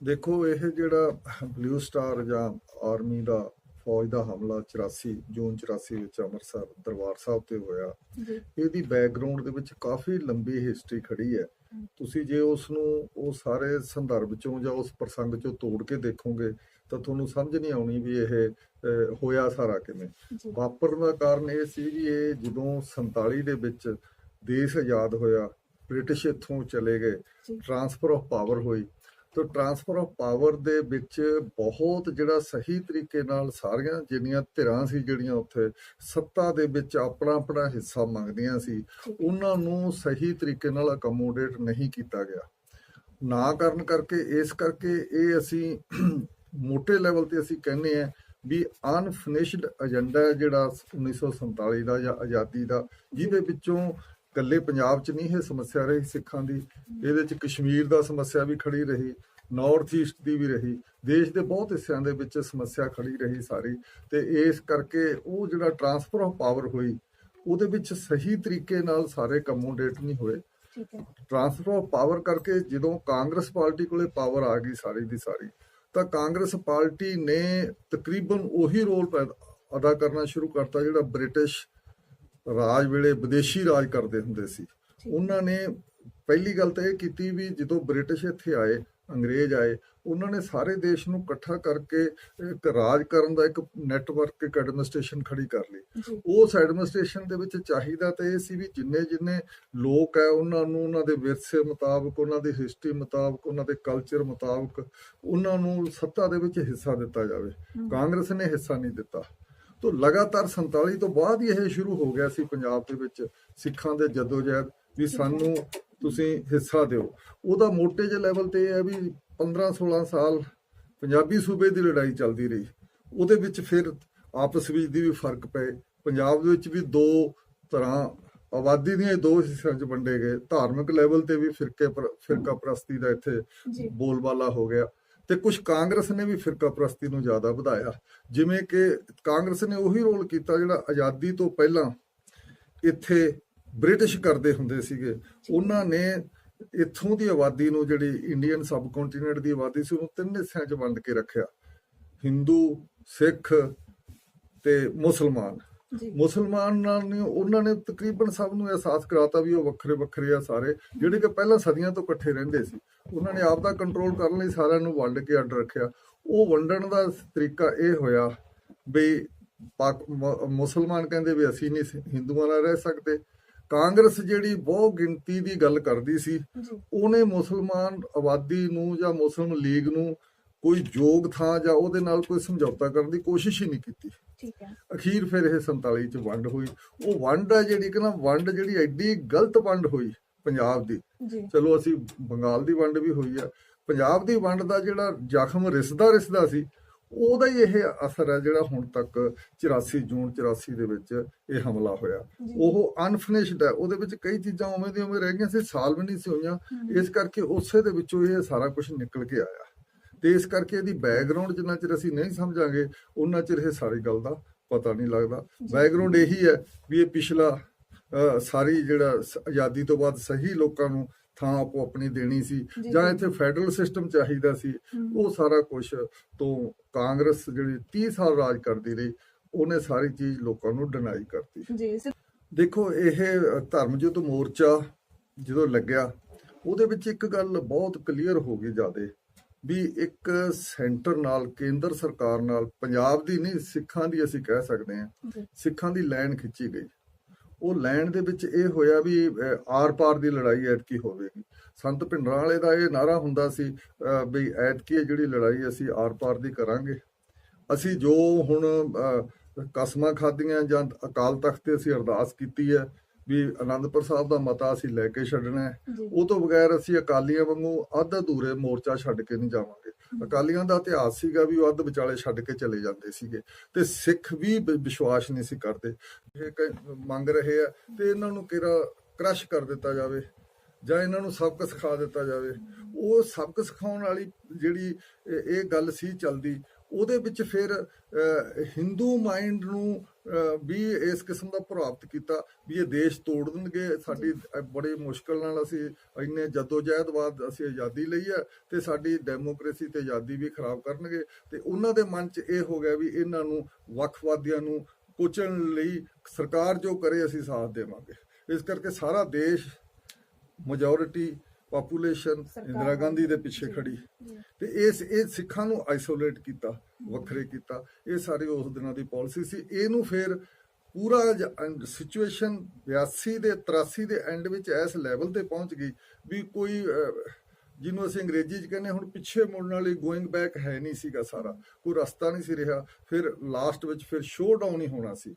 ਦੇਖੋ ਇਹ ਜਿਹੜਾ ਬਲੂ ਸਟਾਰ ਜਾਂ ਆਰਮੀ ਦਾ ਫੌਜ ਦਾ ਹਮਲਾ 84 ਜੂਨ 84 ਵਿੱਚ ਅੰਮ੍ਰਿਤਸਰ ਦਰਬਾਰ ਸਾਹਿਬ ਤੇ ਹੋਇਆ ਇਹਦੀ ਬੈਕਗ੍ਰਾਉਂਡ ਦੇ ਵਿੱਚ ਕਾਫੀ ਲੰਬੀ ਹਿਸਟਰੀ ਖੜੀ ਹੈ। ਤੁਸੀਂ ਜੇ ਉਸ ਨੂੰ ਉਹ ਸਾਰੇ ਸੰਦਰਭ ਚੋਂ ਜਾਂ ਉਸ ਪ੍ਰਸੰਗ ਚੋਂ ਤੋੜ ਕੇ ਦੇਖੋਗੇ ਤਾਂ ਤੁਹਾਨੂੰ ਸਮਝ ਨਹੀਂ ਆਉਣੀ ਵੀ ਇਹ ਹੋਇਆ ਸਾਰਾ ਕਿਵੇਂ। ਵਾਪਰਨ ਦਾ ਕਾਰਨ ਇਹ ਸੀ ਵੀ ਇਹ ਜਦੋਂ 47 ਦੇ ਵਿੱਚ ਦੇਸ਼ ਆਜ਼ਾਦ ਹੋਇਆ ਬ੍ਰਿਟਿਸ਼ ਇੱਥੋਂ ਚਲੇ ਗਏ ਟਰਾਂਸਫਰ ਆਫ ਪਾਵਰ ਹੋਈ ਤਾਂ ਟਰਾਂਸਫਰ ਆਫ ਪਾਵਰ ਦੇ ਵਿੱਚ ਬਹੁਤ ਜਿਹੜਾ ਸਹੀ ਤਰੀਕੇ ਨਾਲ ਸਾਰੀਆਂ ਜਿੰਨੀਆਂ ਧਿਰਾਂ ਸੀ ਜਿਹੜੀਆਂ ਉੱਥੇ, ਸੱਤਾ ਦੇ ਵਿੱਚ ਆਪਣਾ ਆਪਣਾ ਹਿੱਸਾ ਮੰਗਦੀਆਂ ਸੀ, ਉਹਨਾਂ ਨੂੰ ਸਹੀ ਤਰੀਕੇ ਨਾਲ ਅਕਮੋਡੇਟ ਨਹੀਂ ਕੀਤਾ ਗਿਆ। ਨਾ ਕਰਨ ਕਰਕੇ, ਇਸ ਕਰਕੇ ਇਹ ਅਸੀਂ ਮੋਟੇ ਲੈਵਲ ਤੇ ਅਸੀਂ ਕਹਿੰਦੇ ਆ ਵੀ ਅਨਫਿਨਿਸ਼ਡ ਏਜੰਡਾ ਹੈ ਜਿਹੜਾ 1947 ਦਾ ਜਾਂ ਆਜ਼ਾਦੀ ਦਾ, ਜਿਹਦੇ ਵਿੱਚੋਂ ਇਕੱਲੇ ਪੰਜਾਬ 'ਚ ਨਹੀਂ ਇਹ ਸਮੱਸਿਆ ਰਹੀ ਸਿੱਖਾਂ ਦੀ। ਇਹਦੇ 'ਚ ਕਸ਼ਮੀਰ ਦਾ ਸਮੱਸਿਆ ਵੀ ਖੜੀ ਰਹੀ ਨਾਰਥ ਈਸਟ ਦੀ ਵੀ ਰਹੀ। ਦੇਸ਼ ਦੇ ਬਹੁਤ ਹਿੱਸਿਆਂ ਦੇ ਵਿੱਚ ਸਮੱਸਿਆ ਖੜੀ ਰਹੀ ਸਾਰੀ। ਤੇ ਇਸ ਕਰਕੇ ਉਹ ਜਿਹੜਾ ਟਰਾਂਸਫਰ ਆਫ ਪਾਵਰ ਹੋਈ ਉਹਦੇ ਵਿੱਚ ਸਹੀ ਤਰੀਕੇ ਨਾਲ ਸਾਰੇ ਕਮੋਡੇਟ ਨਹੀਂ ਹੋਏ। ਟਰਾਂਸਫਰ ਆਫ ਪਾਵਰ ਕਰਕੇ ਜਦੋਂ ਕਾਂਗਰਸ ਪਾਰਟੀ ਕੋਲੇ ਪਾਵਰ ਆ ਗਈ ਸਾਰੀ ਦੀ ਸਾਰੀ ਤਾਂ ਕਾਂਗਰਸ ਪਾਰਟੀ ਨੇ ਤਕਰੀਬਨ ਉਹੀ ਰੋਲ ਅਦਾ ਕਰਨਾ ਸ਼ੁਰੂ ਕਰਤਾ ਜਿਹੜਾ ਬ੍ਰਿਟਿਸ਼ ਰਾਜ ਵੇਲੇ ਵਿਦੇਸ਼ੀ ਰਾਜ ਕਰਦੇ ਹੁੰਦੇ ਸੀ। ਉਹਨਾਂ ਨੇ ਪਹਿਲੀ ਗੱਲ ਤਾਂ ਇਹ ਕੀਤੀ ਵੀ ਜਦੋਂ ਬ੍ਰਿਟਿਸ਼ ਇੱਥੇ ਆਏ ਅੰਗਰੇਜ਼ ਆਏ ਉਹਨਾਂ ਨੇ ਸਾਰੇ ਦੇਸ਼ ਨੂੰ ਇਕੱਠਾ ਕਰਕੇ ਇੱਕ ਰਾਜ ਕਰਨ ਦਾ ਇੱਕ ਨੈਟਵਰਕ ਇੱਕ ਐਡਮਿਨਿਸਟ੍ਰੇਸ਼ਨ ਖੜੀ ਕਰ ਲਈ। ਉਸ ਐਡਮਿਨਿਸਟ੍ਰੇਸ਼ਨ ਦੇ ਵਿੱਚ ਚਾਹੀਦਾ ਤਾਂ ਇਹ ਸੀ ਵੀ ਜਿੰਨੇ ਜਿੰਨੇ ਲੋਕ ਹੈ ਉਹਨਾਂ ਨੂੰ ਉਹਨਾਂ ਦੇ ਵਿਰਸੇ ਮੁਤਾਬਕ ਉਹਨਾਂ ਦੀ ਹਿਸਟਰੀ ਮੁਤਾਬਕ ਉਹਨਾਂ ਦੇ ਕਲਚਰ ਮੁਤਾਬਕ ਉਹਨਾਂ ਨੂੰ ਸੱਤਾ ਦੇ ਵਿੱਚ ਹਿੱਸਾ ਦਿੱਤਾ ਜਾਵੇ। ਕਾਂਗਰਸ ਨੇ ਹਿੱਸਾ ਨਹੀਂ ਦਿੱਤਾ। ਤੋਂ ਲਗਾਤਾਰ 47 ਤੋਂ ਬਾਅਦ ਹੀ ਇਹ ਸ਼ੁਰੂ ਹੋ ਗਿਆ ਸੀ ਪੰਜਾਬ ਦੇ ਵਿੱਚ ਸਿੱਖਾਂ ਦੇ ਜਦੋਜਹਿਦ ਵੀ ਸਾਨੂੰ ਤੁਸੀਂ ਹਿੱਸਾ ਦਿਓ। ਉਹਦਾ ਮੋਟੇ ਜਿਹੇ ਲੈਵਲ ਤੇ ਇਹ ਹੈ ਵੀ 15 16 ਸਾਲ ਪੰਜਾਬੀ ਸੂਬੇ ਦੀ ਲੜਾਈ ਚੱਲਦੀ ਰਹੀ। ਉਹਦੇ ਵਿੱਚ ਫਿਰ ਆਪਸ ਵਿੱਚ ਦੀ ਵੀ ਫ਼ਰਕ ਪਏ। ਪੰਜਾਬ ਦੇ ਵਿੱਚ ਵੀ ਦੋ ਤਰ੍ਹਾਂ ਆਬਾਦੀ ਦੀਆਂ ਦੋ ਹਿੱਸਿਆਂ 'ਚ ਵੰਡੇ ਗਏ। ਧਾਰਮਿਕ ਲੈਵਲ ਤੇ ਵੀ ਫਿਰਕੇ ਫਿਰਕਾ ਪ੍ਰਸਤੀ ਦਾ ਇੱਥੇ ਬੋਲਬਾਲਾ ਹੋ ਗਿਆ। ਤੇ ਕੁਝ ਕਾਂਗਰਸ ਨੇ ਵੀ ਫਿਰਕਾ ਪ੍ਰਸਤੀ ਨੂੰ ਜ਼ਿਆਦਾ ਵਧਾਇਆ। ਜਿਵੇਂ ਕਿ ਕਾਂਗਰਸ ਨੇ ਉਹੀ ਰੋਲ ਕੀਤਾ ਜਿਹੜਾ ਆਜ਼ਾਦੀ ਤੋਂ ਪਹਿਲਾਂ ਇੱਥੇ ਬ੍ਰਿਟਿਸ਼ ਕਰਦੇ ਹੁੰਦੇ ਸੀਗੇ। ਉਹਨਾਂ ਨੇ ਇੱਥੋਂ ਦੀ ਆਬਾਦੀ ਨੂੰ ਜਿਹੜੀ ਇੰਡੀਅਨ ਸਬ ਕੰਟੀਨੈਂਟ ਦੀ ਆਬਾਦੀ ਸੀ, ਉਹਨੂੰ ਤਿੰਨ ਹਿੱਸਿਆਂ 'ਚ ਵੰਡ ਕੇ ਰੱਖਿਆ। ਹਿੰਦੂ, ਸਿੱਖ ਤੇ ਮੁਸਲਮਾਨ। ਮੁਸਲਮਾਨਾਂ ਨੇ ਉਹਨਾਂ ਨੇ ਤਕਰੀਬਨ ਸਭ ਨੂੰ ਅਹਿਸਾਸ ਕਰਾਤਾ ਵੀ ਉਹ ਵੱਖਰੇ ਵੱਖਰੇ ਆ ਸਾਰੇ ਜਿਹੜੇ ਕਿ ਪਹਿਲਾਂ ਸਦੀਆਂ ਤੋਂ ਇਕੱਠੇ ਰਹਿੰਦੇ ਸੀ। ਉਹਨਾਂ ਨੇ ਆਪ ਦਾ ਕੰਟਰੋਲ ਕਰਨ ਲਈ ਸਾਰਿਆਂ ਨੂੰ ਵੰਡ ਕੇ ਅੱਡ ਰੱਖਿਆ। ਉਹ ਵੰਡਣ ਦਾ ਤਰੀਕਾ ਇਹ ਹੋਇਆ ਵੀ ਮੁਸਲਮਾਨ ਕਹਿੰਦੇ ਵੀ ਅਸੀਂ ਨਹੀਂ ਹਿੰਦੂਆਂ ਨਾਲ ਰਹਿ ਸਕਦੇ। ਕਾਂਗਰਸ ਜਿਹੜੀ ਬਹੁ ਗਿਣਤੀ ਦੀ ਗੱਲ ਕਰਦੀ ਸੀ ਉਹਨੇ ਮੁਸਲਮਾਨ ਆਬਾਦੀ ਨੂੰ ਜਾਂ ਮੁਸਲਮ ਲੀਗ ਨੂੰ ਕੋਈ ਯੋਗ ਥਾਂ ਜਾਂ ਉਹਦੇ ਨਾਲ ਕੋਈ ਸਮਝੌਤਾ ਕਰਨ ਦੀ ਕੋਸ਼ਿਸ਼ ਹੀ ਨਹੀਂ ਕੀਤੀ। ਠੀਕ ਹੈ। ਅਖੀਰ ਫਿਰ ਇਹ 47 ਚ ਵੰਡ ਹੋਈ। ਉਹ ਵੰਡ ਆ ਜਿਹੜੀ ਕਿ ਨਾ ਵੰਡ ਜਿਹੜੀ ਐਡੀ ਗਲਤ ਵੰਡ ਹੋਈ ਪੰਜਾਬ ਦੀ। ਚਲੋ ਅਸੀਂ ਬੰਗਾਲ ਦੀ ਵੰਡ ਵੀ ਹੋਈ ਆ। ਪੰਜਾਬ ਦੀ ਵੰਡ ਦਾ ਜਿਹੜਾ ਜ਼ਖਮ ਰਿਸਦਾ ਰਿਸਦਾ ਸੀ ਉਹਦਾ ਹੀ ਇਹ ਅਸਰ ਹੈ ਜਿਹੜਾ ਹੁਣ ਤੱਕ 84 ਜੂਨ 84 ਦੇ ਵਿੱਚ ਇਹ ਹਮਲਾ ਹੋਇਆ। ਉਹ ਅਨਫਿਨਿਸ਼ਡ ਹੈ ਉਹਦੇ ਵਿੱਚ ਕਈ ਚੀਜ਼ਾਂ ਉਵੇਂ ਦੀਆਂ ਉਵੇਂ ਰਹਿ ਗਈਆਂ ਸੀ ਸਾਲ ਵੀ ਨਹੀਂ ਸੀ ਹੋਈਆਂ। ਇਸ ਕਰਕੇ ਉਸੇ ਦੇ ਵਿੱਚੋਂ ਇਹ ਸਾਰਾ ਕੁਝ ਨਿਕਲ ਕੇ ਆਇਆ। ਤੇ ਇਸ ਕਰਕੇ ਇਹਦੀ ਬੈਕਗ੍ਰਾਉਂਡ ਜਿੰਨਾ ਚਿਰ ਅਸੀਂ ਨਹੀਂ ਸਮਝਾਂਗੇ ਉਹਨਾਂ ਚਿਰ ਇਹ ਸਾਰੀ ਗੱਲ ਦਾ ਪਤਾ ਨਹੀਂ ਲੱਗਦਾ ਬੈਕਗ੍ਰਾਉਂਡ ਇਹੀ ਹੈ ਵੀ ਇਹ ਪਿਛਲਾ ਸਾਰੀ ਜਿਹੜਾ ਆਜ਼ਾਦੀ ਤੋਂ ਬਾਅਦ ਸਹੀ ਲੋਕਾਂ ਨੂੰ ਥਾਂ ਆਪੋ ਆਪਣੀ ਦੇਣੀ ਸੀ ਜੀ। ਇੱਥੇ ਫੈਡਰਲ ਸਿਸਟਮ ਚਾਹੀਦਾ ਸੀ। ਉਹ ਸਾਰਾ ਕੁਝ ਤੋਂ ਕਾਂਗਰਸ ਜਿਹੜੀ 30 ਸਾਲ ਰਾਜ ਕਰਦੀ ਰਹੀ ਉਹਨੇ ਸਾਰੀ ਚੀਜ਼ ਲੋਕਾਂ ਨੂੰ ਡਿਨਾਈ ਕਰਤੀ ਜੀ ਦੇਖੋ ਇਹ ਧਰਮ ਯੁੱਧ ਮੋਰਚਾ ਜਦੋਂ ਲੱਗਿਆ ਉਹਦੇ ਵਿੱਚ ਇੱਕ ਗੱਲ ਬਹੁਤ ਕਲੀਅਰ ਹੋ ਗਈ ਜਿਆਦੇ ਵੀ ਇੱਕ ਸੈਂਟਰ ਨਾਲ ਕੇਂਦਰ ਸਰਕਾਰ ਨਾਲ ਪੰਜਾਬ ਦੀ ਨਹੀਂ ਸਿੱਖਾਂ ਦੀ ਅਸੀਂ ਕਹਿ ਸਕਦੇ ਹਾਂ ਸਿੱਖਾਂ ਦੀ ਲਾਈਨ ਖਿੱਚੀ ਗਈ। ਉਹ ਲਾਈਨ ਦੇ ਵਿੱਚ ਇਹ ਹੋਇਆ ਵੀ ਆਰ-ਪਾਰ ਦੀ ਲੜਾਈ ਐਤਕੀ ਹੋਵੇਗੀ। ਸੰਤ ਭਿੰਡਰਾਂ ਵਾਲੇ ਦਾ ਇਹ ਨਾਰਾ ਹੁੰਦਾ ਸੀ ਵੀ ਐਤਕੀ ਜਿਹੜੀ ਲੜਾਈ ਅਸੀਂ ਆਰ-ਪਾਰ ਦੀ ਕਰਾਂਗੇ। ਅਸੀਂ ਜੋ ਹੁਣ ਕਸਮਾਂ ਖਾਧੀਆਂ ਜਾਂ ਅਕਾਲ ਤਖਤ ਤੇ ਅਸੀਂ ਅਰਦਾਸ ਕੀਤੀ ਹੈ ਵੀ ਆਨੰਦਪੁਰ ਸਾਹਿਬ ਦਾ ਮਤਾ ਅਸੀਂ ਲੈ ਕੇ ਛੱਡਣਾ ਜੀ। ਉਹ ਤੋਂ ਬਗੈਰ ਅਸੀਂ ਅਕਾਲੀਆਂ ਵਾਂਗੂ ਅੱਧ ਅਧੂਰੇ ਮੋਰਚਾ ਛੱਡ ਕੇ ਨਹੀਂ ਜਾਵਾਂਗੇ। ਅਕਾਲੀਆਂ ਦਾ ਇਤਿਹਾਸ ਸੀਗਾ ਵੀ ਉਹ ਅੱਧ ਵਿਚਾਲੇ ਛੱਡ ਕੇ ਚਲੇ ਜਾਂਦੇ ਸੀਗੇ। ਤੇ ਸਿੱਖ ਵੀ ਵਿਸ਼ਵਾਸ ਨਹੀਂ ਸੀ ਕਰਦੇ। ਇਹ ਕ- ਮੰਗ ਰਹੇ ਆ ਤੇ ਇਹਨਾਂ ਨੂੰ ਕਿਹੜਾ ਕ੍ਰਸ਼ ਕਰ ਦਿੱਤਾ ਜਾਵੇ ਜਾਂ ਇਹਨਾਂ ਨੂੰ ਸਬਕ ਸਿਖਾ ਦਿੱਤਾ ਜਾਵੇ। ਉਹ ਸਬਕ ਸਿਖਾਉਣ ਵਾਲੀ ਜਿਹੜੀ ਇਹ ਇਹ ਗੱਲ ਸੀ ਚੱਲਦੀ ਉਹਦੇ ਵਿੱਚ ਫਿਰ ਹਿੰਦੂ ਮਾਈਂਡ ਨੂੰ ਵੀ ਇਸ ਕਿਸਮ ਦਾ ਪ੍ਰਭਾਵਿਤ ਕੀਤਾ ਵੀ ਇਹ ਦੇਸ਼ ਤੋੜ ਦੇਣਗੇ। ਸਾਡੀ ਬੜੀ ਮੁਸ਼ਕਲ ਨਾਲ ਅਸੀਂ ਇੰਨੇ ਜਦੋਜਹਿਦ ਬਾਅਦ ਅਸੀਂ ਆਜ਼ਾਦੀ ਲਈ ਹੈ ਤੇ ਸਾਡੀ ਡੈਮੋਕ੍ਰੇਸੀ ਤੇ ਆਜ਼ਾਦੀ ਵੀ ਖਰਾਬ ਕਰਨਗੇ ਤੇ ਉਹਨਾਂ ਦੇ ਮਨ 'ਚ ਇਹ ਹੋ ਗਿਆ ਵੀ ਇਹਨਾਂ ਨੂੰ ਵੱਖਵਾਦੀਆਂ ਨੂੰ ਕੁਚਲਣ ਲਈ ਸਰਕਾਰ ਜੋ ਕਰੇ ਅਸੀਂ ਸਾਥ ਦੇਵਾਂਗੇ। ਇਸ ਕਰਕੇ ਸਾਰਾ ਦੇਸ਼ ਮੈਜੋਰਿਟੀ ਪਾਪੂਲੇਸ਼ਨ ਇੰਦਰਾ ਗਾਂਧੀ ਦੇ ਪਿੱਛੇ ਖੜੀ। ਤੇ ਇਸ ਇਹ ਸਿੱਖਾਂ ਨੂੰ ਆਈਸੋਲੇਟ ਕੀਤਾ। ਵੱਖਰੇ ਕੀਤਾ। ਇਹ ਸਾਰੀ ਉਸ ਦਿਨਾਂ ਦੀ ਪਾਲਿਸੀ ਸੀ। ਇਹਨੂੰ ਫਿਰ ਪੂਰਾ ਸਿਚੁਏਸ਼ਨ 82 ਦੇ 83 ਦੇ ਐਂਡ ਵਿੱਚ ਇਸ ਲੈਵਲ ਤੇ ਪਹੁੰਚ ਗਈ ਵੀ ਕੋਈ ਜਿਹਨੂੰ ਅਸੀਂ ਅੰਗਰੇਜ਼ੀ 'ਚ ਕਹਿੰਦੇ ਹਾਂ, ਹੁਣ ਪਿੱਛੇ ਮੁੜਨ ਵਾਲੀ ਗੋਇੰਗ ਬੈਕ ਹੈ ਨਹੀਂ ਸੀਗਾ ਸਾਰਾ। ਕੋਈ ਰਸਤਾ ਨਹੀਂ ਸੀ ਰਿਹਾ। ਫਿਰ ਲਾਸਟ ਵਿੱਚ ਫਿਰ ਸ਼ੋਅ ਡਾਊਨ ਹੀ ਹੋਣਾ ਸੀ।